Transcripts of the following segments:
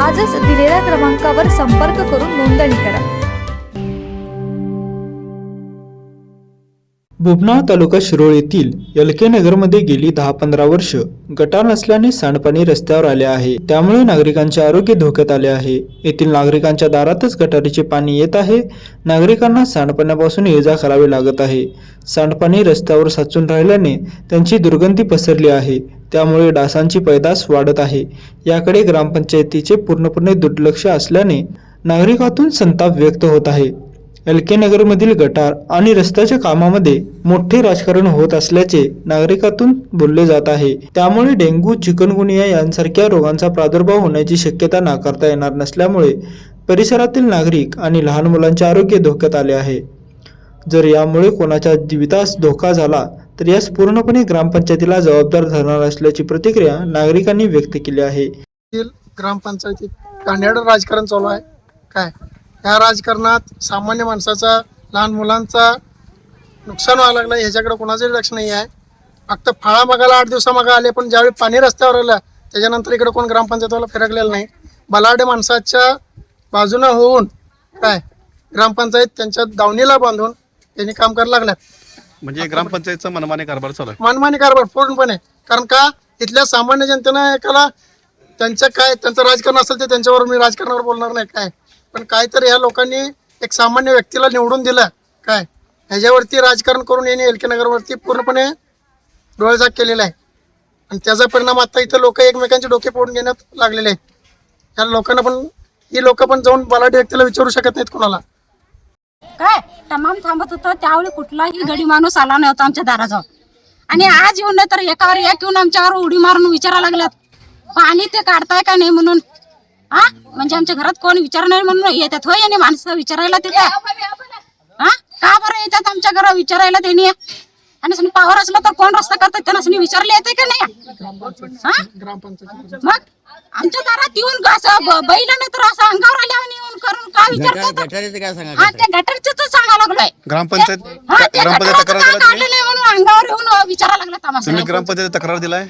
आजच दिलेल्या क्रमांकावर संपर्क करून नोंदणी करा. बुबना तालुका शिरोळ येथील एल के नगरमध्ये गेली दहा पंधरा वर्ष गटार नसल्याने सांडपाणी रस्त्यावर आले आहे. त्यामुळे नागरिकांचे आरोग्य धोक्यात आले आहे. येथील नागरिकांच्या दारातच गटारीचे पाणी येत आहे. नागरिकांना सांडपाण्यापासून ये जा करावी लागत आहे. सांडपाणी रस्त्यावर साचून राहिल्याने त्यांची दुर्गंधी पसरली आहे. त्यामुळे डासांची पैदास वाढत आहे. याकडे ग्रामपंचायतीचे पूर्णपणे दुर्लक्ष असल्याने नागरिकातून संताप व्यक्त होत आहे. एल के नगरमधील गटार आणि रस्त्याच्या कामामध्ये मोठे राजकारण होत असल्याचे नागरिकातून बोलले जात आहे. त्यामुळे डेंग्यू चिकनगुनिया यांसारख्या रोगांचा प्रादुर्भाव होण्याची शक्यता नाकारता येणार नसल्यामुळे परिसरातील नागरिक आणि लहान मुलांचे आरोग्य धोक्यात आले आहे. जर यामुळे कोणाच्या जीवितास धोका झाला तर यास पूर्णपणे ग्रामपंचायतीला जबाबदार धरणार असल्याची प्रतिक्रिया नागरिकांनी व्यक्त केली आहे. येथील ग्रामपंचायतीत कान्याडं राजकारण चालू आहे. काय? या राजकारणात सामान्य माणसाचा लहान मुलांचा नुकसान व्हायला लागलं ह्याच्याकडे कोणाचंही लक्ष नाही आहे. फक्त फळा मागायला आठ दिवसामागं आले पण ज्यावेळी पाणी रस्त्यावर आलं त्याच्यानंतर इकडे कोण ग्रामपंचायतीला फिरकलेलं नाही. बलाढ्य माणसाच्या बाजूनं होऊन काय? ग्रामपंचायत त्यांच्या दावणीला बांधून त्यांनी काम करायला लागल्यात. म्हणजे ग्रामपंचायतचा मनमानी कारभार चालू आहे. मनमानी कारभार पूर्णपणे. कारण का? इथल्या सामान्य जनतेनं एकाला त्यांचं काय त्यांचं राजकारण असेल ते त्यांच्यावर मी राजकारणावर बोलणार नाही काय? पण काय तर ह्या लोकांनी एक सामान्य व्यक्तीला निवडून दिलं काय? ह्याच्यावरती राजकारण करून यांनी एल के नगरवरती पूर्णपणे डोळेझाक केलेला आहे. आणि त्याचा परिणाम आता इथं लोक एकमेकांचे डोके फोडून घेण्यात लागलेले आहेत. या लोकांना पण ही लोक पण जाऊन बलाढ्य व्यक्तीला विचारू शकत नाहीत कोणाला. काय? तमाम थांबत होतं. त्यावेळी कुठलाही गडी माणूस आला नव्हता आमच्या दाराजवळ. आणि आज येऊन नाही तर एकावर एक येऊन आमच्यावर उडी मारून विचारायला लागल्यात. पाणी ते काढताय का नाही म्हणून? हा? म्हणजे आमच्या घरात कोण विचारणार म्हणून येतात? होय आणि माणसं विचारायला तिथे. हा? का बरं येतात आमच्या घरा विचारायला त्यांनी? आणि सनी पावर असलं तर कोण रस्ता करतात त्यांना सनी विचारले येते का नाही? हा? ग्रामपंचायत मग आमच्या दारात येऊन असं ब- बैल नाही तर असं अंगावर आल्यावर येऊन करून विचारतात काय सांगा हा त्या गटरच सांगा लागलोय. ग्रामपंचायत नाही म्हणून अंगावर येऊन विचारा लागला ग्रामपंचायत तक्रार दिलाय?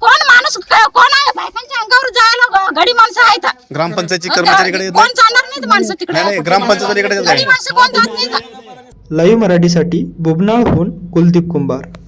कोण माणूस कोण आहे? बायकांच्या अंगावर जायला गडी माणसं आहेत. ग्रामपंचायतची कर्मचारीकडे कोण नाही? जाणार नाहीत माणसं तिकडे? नाही, नाही, ग्रामपंचायतीकडे नाही. माणसं कोण जात नाहीत? लाईव्ह मराठीसाठी बुबनाळहून कुलदीप कुंभार